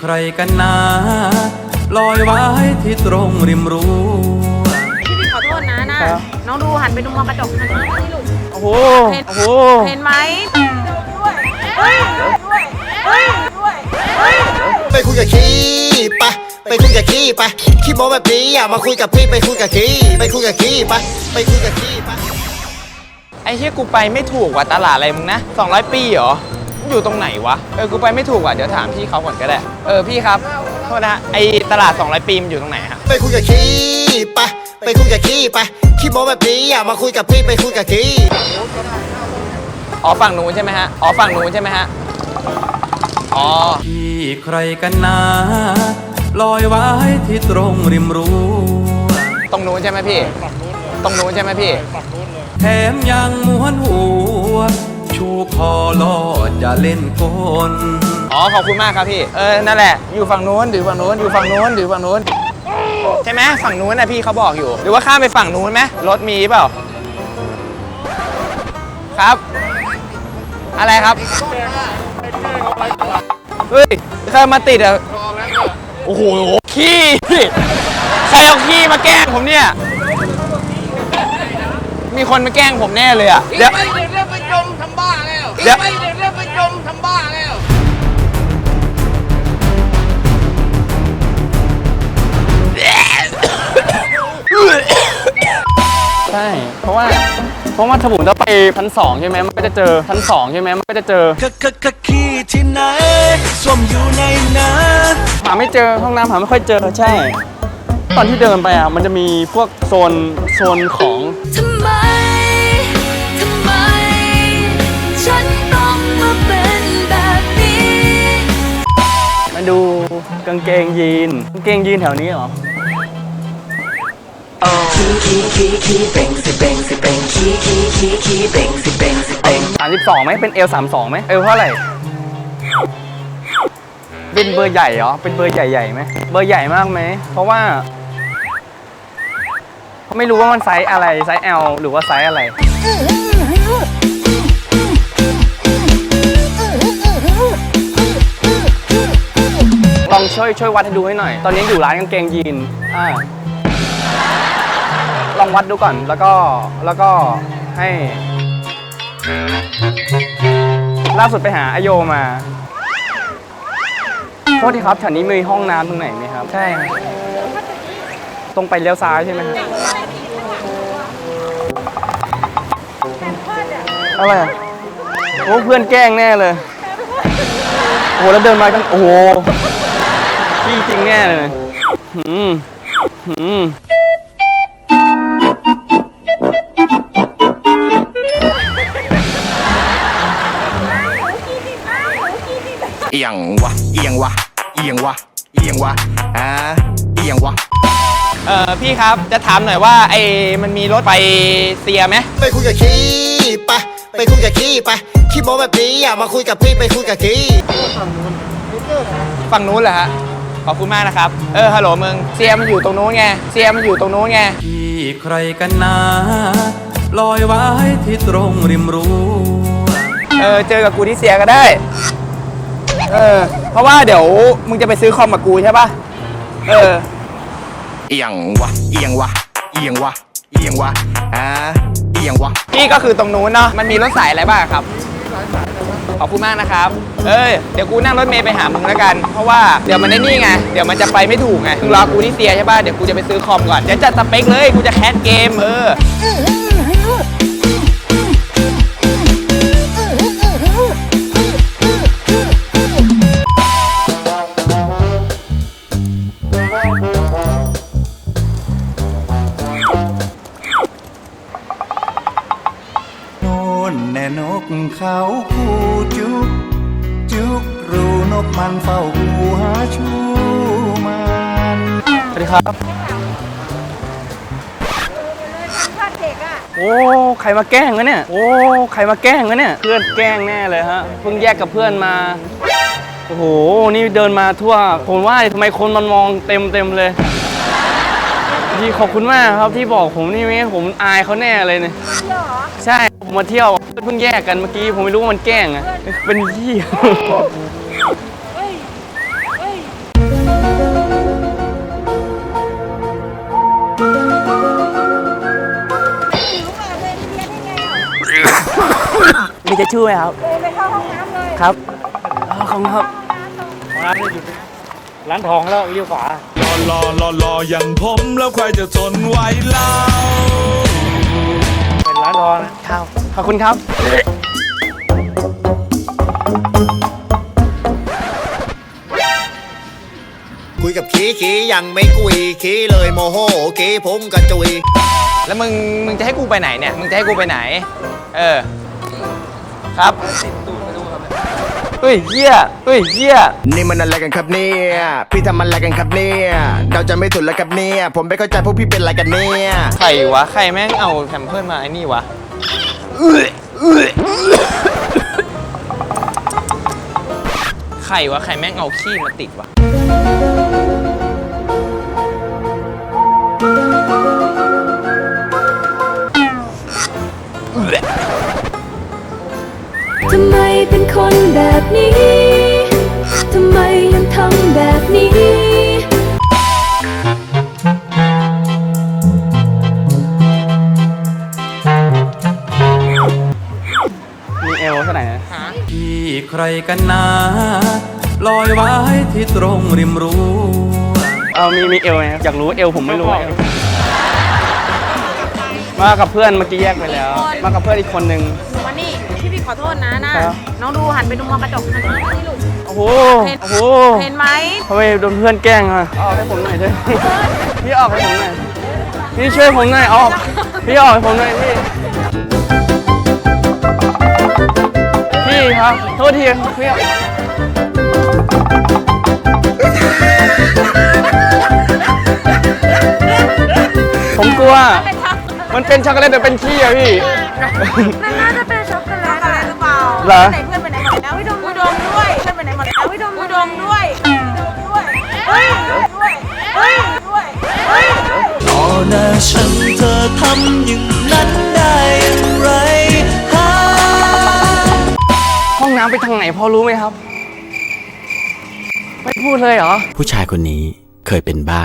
ใครกันนะลอยไว้ที่ตรงริมรั้วพี่พี่ขอโทษนะนะครับ น้องดูหันไปดูมองกระจกหันมาที่ลูกโอ้โหเห็นโอ้โห เห็นไหมเฮ้ยด้วยเฮ้ยด้วยเฮ้ยไปคุยกับขี้ปะไปคุยกับขี้ปะขี้โมแบบนี้อย่ามาคุยกับพี่ไปคุยกับขี้ไปคุยกับขี้ปะไปคุยกับขี้ปะไอ้เชี่ยกูไปไม่ถูกว่ะตลาดอะไรมึงนะ 200 ปีเหรอ อยู่ตรงไหนวะ เออ กูไปไม่ถูกว่ะ เดี๋ยวถามพี่เขาก่อนก็ได้ เออ พี่ครับโทษนะฮะไอ้ตลาด200ปีมันอยู่ตรงไหนฮะ ไปคุยกับขี้ปะไปคุยกับขี้ปะขี้โมแบบนี้อย่ามาคุยกับพี่ไปคุยกับขี้อ๋อ ฝั่งนู้นใช่ไหมฮะ อ๋อ ฝั่งนู้นใช่ไหมฮะ อ๋อ ที่ใครกันนะลอยไว้ที่ตรงริมรั้วตรงนู้นใช่ไหมพี่ ตรงนู้นใช่ไหมพี่ แถมยังม้วนหัว ชูคอล่อจะเล่นกลอ๋อขอบคุณมากครับพี่ เออ นั่นแหละ อยู่ฝั่งนู้นหรือฝั่งนู้น อยู่ฝั่งนู้นหรือฝั่งนู้น ใช่ไหมฝั่งนู้นนะพี่เขาบอกอยู่ หรือว่าข้ามไปฝั่งนู้นไหมรถมีเปล่า ครับ อะไรครับ เฮ้ยใครมาติดอะโอ้โห ขี้ใครเอาขี้มาแกล้งผมเนี่ย มีคนมาแกล้งผมแน่เลยอะเดี๋ยว เดี๋ยวไปเด็กเล่นไปจมทำบ้าแล้วใช่เพราะว่าเพราะว่าถ้าผมจะไปชั้นสองใช่ไหมมันก็จะเจอชั้นสองใช่ไหมมันก็จะเจอขี้ที่ไหนส้มอยู่ในนั้นหาไม่เจอห้องน้ำหาไม่ค่อยเจอใช่ ตอนที่เดินไปอะมันจะมีพวกโซนโซนของ กางเกงยีนกางเกงยีนแถวนี้เหรอสามสิบสองไหมเป็นเอลสามสองไหมเอลเท่าไหร่เป็นเบอร์ใหญ่เหรอเป็นเบอร์ใหญ่ๆไหมเบอร์ใหญ่มากไหมเพราะว่าเขาไม่รู้ว่ามันไซส์อะไรไซส์ L หรือว่าไซส์อะไร ช่วยช่วยวัดให้ดูให้หน่อย ตอนนี้อยู่ร้านกางเกงยีนอ่าลองวัดดูก่อนแล้วก็แล้วก็ให้ ล่าสุดไปหาอโยมาโทษทีครับแถวนี้มีห้องน้ำตรงไหนไหมครับ ใช่ครับตรงไปเลี้ยวซ้ายใช่ไหมครับอะไรอะโอ้เพื่อนแกล้งแน่เลย โอ้โหแล้วเดินมากันโอ้โหขี้ จริงแน่เลยหืมหืมเอียงวะ เอียงวะ เอียงวะ เอียงวะอ่าเอียงวะ เออพี่ครับจะถามหน่อยว่าไอ้มันมีรถไปเซียไหมไปคุยกับขี้ปะไปคุยกับขี้ปะขี้โมแบบนี้อย่ามาคุยกับพี่ไปคุยกับขี้ฝั่งนู้นเหรอฮะ ขอบคุณมากนะครับ เออ ฮัลโหลมึงเซียมันอยู่ตรงนู้นไงเซียมันอยู่ตรงนู้นไง ที่ใครกันนะลอยไว้ที่ตรงริมรั้วเออ เจอกับกูที่เซียก็ได้ เออ เพราะว่าเดี๋ยวมึงจะไปซื้อคอมกับกูใช่ปะเออ เอียงวะ เอียงวะ เอียงวะ เอียงวะอ่าเอียงวะพี่ก็คือตรงนู้นเนาะ มันมีรถสายอะไรบ้างครับ ขอบคุณมากนะครับ เอ้ย เดี๋ยวกูนั่งรถเมย์ไปหามึงแล้วกัน เพราะว่าเดี๋ยวมันได้นี่ไง เดี๋ยวมันจะไปไม่ถูกไงมึงรอกูที่เซียใช่ป่ะ เดี๋ยวกูจะไปซื้อคอมก่อน เดี๋ยวจัดสเปคเลย กูจะแคสเกมเออ โอ้ ใครมาแกล้งวะเนี่ย โอ้ ใครมาแกล้งวะเนี่ย เพื่อนแกล้งแน่เลยฮะ เพิ่งแยกกับเพื่อนมา โอ้โห นี่เดินมาทั่ว ผมว่าทำไมคนมันมองเต็มเต็มเลย พี่ขอบคุณมากครับที่บอกผมนี่ไม่งั้นผมอายเขาแน่เลยเนี่ยใช่ ผมมาเที่ยวเพิ่งแยกกันเมื่อกี้ ผมไม่รู้ว่ามันแกล้งอะเป็นพี่ มีจะช่วยครับเดินไปเข้าห้องน้ำเลยครับอ๋อขอบคุณครับ ร้านนี้อยู่ร้านทองแล้วเลี้ยวขวา รอรอรออย่างผมแล้วใครจะทนไหวเล่าเป็นร้านทองนะ ครับ ขอบคุณครับ คุยกับขี้ขี้ยังไม่กุยขี้เลยโมโหขี้ผมกระจุยแล้วมึงมึงจะให้กูไปไหนเนี่ย มึงจะให้กูไปไหน เออ ครับเฮ้ยเหี้ยเฮ้ยเหี้ยนี่มันอะไรกันครับเนี่ย พี่ทำอะไรกันครับเนี่ย เราจะไม่ถูกแล้วครับเนี่ย ผมไม่เข้าใจพวกพี่เป็นอะไรกันเนี่ย ใครวะ ใครแม่งเอาแคมเพิร์มาไอ้นี่วะใครวะ ใครแม่งเอาขี้มาติดวะ เป็นคนแบบนี้ ทำไมยังทำแบบนี้ มีเอลเท่าไหร่นะพี่ใครกันนะลอยไว้ที่ตรงริมรั้วเอามีมีเอลไหมอยากรู้เอลผมไม่รู้เอลมากับเพื่อนเมื่อกี้แยกไปแล้ว มากับเพื่อนอีกคนนึงวันนี้พี่พี่ ขอโทษนะนะ ครับ น้องดูหันไปดูมองกระจกหันไปนี่ลูกโอ้โหเห็นโอ้โหเห็นไหมทำไมโดนเพื่อนแกล้งอะออกให้ผมหน่อยเถอะพี่ออกให้ผมหน่อยพี่ช่วยผมหน่อยออกพี่ออกให้ผมหน่อยพี่พี่ครับโทษทีพี่ออกผมกลัว มันเป็นช็อกโกแลตแต่เป็นขี้อะพี่มันน่าจะ เปล่าเหรอ ไหนเพื่อนไปไหนหมดแล้ววิดมวิดมด้วยเพื่อนไปไหนหมดแล้ววิดมวิดมด้วยด้วยเฮ้ยด้วยเฮ้ยด้วยเฮ้ยต่อหน้าฉันเธอทำอย่างนั้นได้อย่างไรฮะห้องน้ำไปทางไหนพอรู้ไหมครับ ไม่พูดเลยเหรอ ผู้ชายคนนี้เคยเป็นบ้า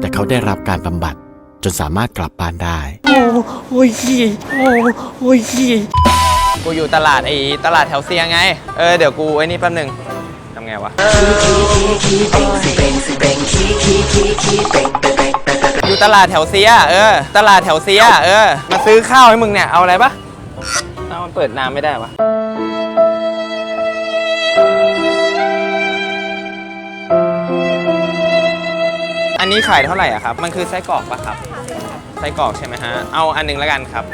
แต่เขาได้รับการบำบัดจนสามารถกลับบ้านได้ โอ้โอ้ยขี้โอ้โอ้ยขี้ กูอยู่ตลาดไอ้ตลาดแถวเซียงไง เออเดี๋ยวกูไอ้นี่แป๊บหนึ่งทำไงวะ อยู่ตลาดแถวเซีย เออ ตลาดแถวเซีย เออ มาซื้อข้าวให้มึงเนี่ย เอาอะไรปะเอามันเปิดน้ำไม่ได้วะอันนี้ขายเท่าไหร่อะครับ มันคือไส้กรอกปะครับ ไส้กรอกใช่ไหมฮะ เอาอันหนึงแล้วกันครับ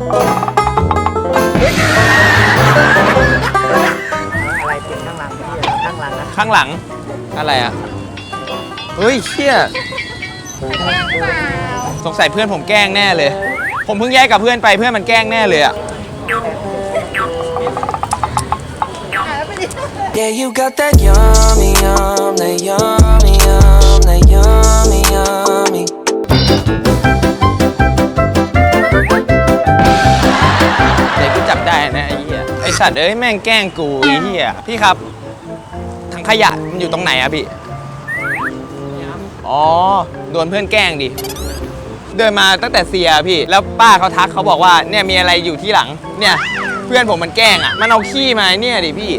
อะไรติดข้างหลังพี่ข้างหลังนะข้างหลัง อะไรอะ เฮ้ยเชี่ยสงสัยเพื่อนผมแกล้งแน่เลย ผมเพิ่งแยกกับเพื่อนไปเพื่อนมันแกล้งแน่เลยอะ Yeah you got that yummy yum that yummy yum that yummy yummy สัตว์เอ้ยแม่งแกล้งกูไอ้เหี้ยพี่ครับถังขยะมันอยู่ตรงไหนอะพี่ อ๋อโดนเพื่อนแกล้งดิ เดินมาตั้งแต่เซียพี่ แล้วป้าเขาทักเขาบอกว่าเนี่ยมีอะไรอยู่ที่หลัง เนี่ย เพื่อนผมมันแกล้งอะมันเอาขี้มาเนี่ยดิพี่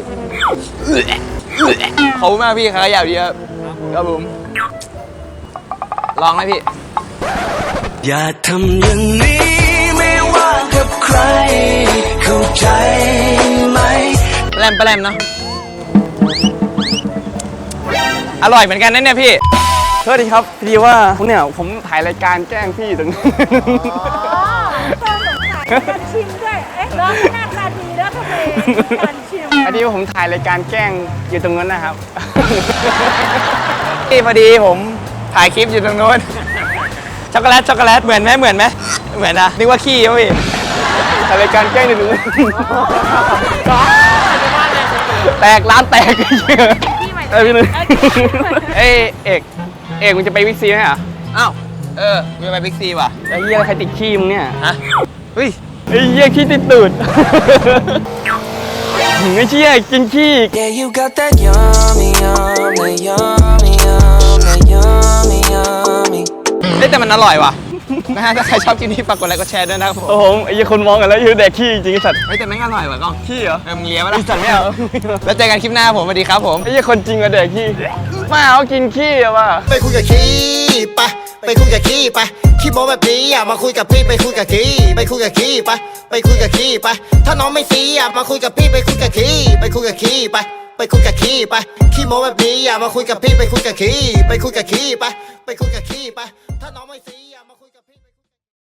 เขามากพี่ขยะดีครับครับผมลองไหมพี่ อย่าทำอย่างนี้ ใคร เข้าใจไหมแปลมแปลมเนาะ อร่อยเหมือนกันนะเนี่ยพี่สวัสดีครับพอดีว่าผมเนี่ยผมถ่ายรายการแกล้งพี่ตรงนี้อ๋อเพิ่มสงสัยการชิมด้วย เอ๊ะแล้วหน้าตาดีแล้วทำไมการชิมพอดีว่าผมถ่ายรายการแกล้งอยู่ตรงนั้นนะครับ พี่พอดีผมถ่ายคลิปอยู่ตรงโน้นช็อกโกแลตช็อกโกแลตเหมือนไหมเหมือนไหมเหมือนนะนึกว่าขี้วะพี่ ถ่ายรายการแกล้งอยู่ตรงนั้นแตกร้านแตกเออพี่หนึงเอ้ยเอกเอกมึงจะไปวิกซีไหมอะอ้าวเออกูจะไปบิ๊กซีว่ะไอ้เหี้ยใครติดขี้มึงเนี่ยฮะเฮ้ยไอ้เหี้ยขี้ติดตูดไม่เชี่ยกินขี้ Yeah you got that yummy yum that yummy yum that yummy yummy เฮ้ยแต่มันอร่อยว่ะ นะฮะถ้าใครชอบคลิปนี้ฝากกดไลค์กดแชร์ด้วยนะครับผมโอ้โหไอ้เหี้ยคนมองกันแล้วอยู่แดกขี้จริงๆไอ้สัตว์เฮ้ยแต่แม่งอร่อยว่ะกล้องขี้เหรอเออมึงเลี้ยงมาไอ้ละสัตว์ไม่เอาแล้วเจอกันคลิปหน้าผมสวัสดีครับผม ไอ้เหี้ยคนจริงอะแดกขี้มาเอากินขี้อะว่ะ ไปคุยกับขี้ไปไปคุยกับขี้ไปขี้โมแบบนี้อย่ามาคุยกับพี่ไปคุยกับขี้ไปคุยกับขี้ไปไปคุยกับขี้ไปถ้าน้องไม่ซีอย่ามาคุยกับพี่ไปคุยกับขี้ไปคุยกับขี้ไปไปคุยกับขี้ไปขี้โมแบบนี้อย่ามาคุยกับพี่ไปคุยกับขี้ไปคุยกับขี้ไปไปคุยกับขี้ไปถ้าน้องไม่ซี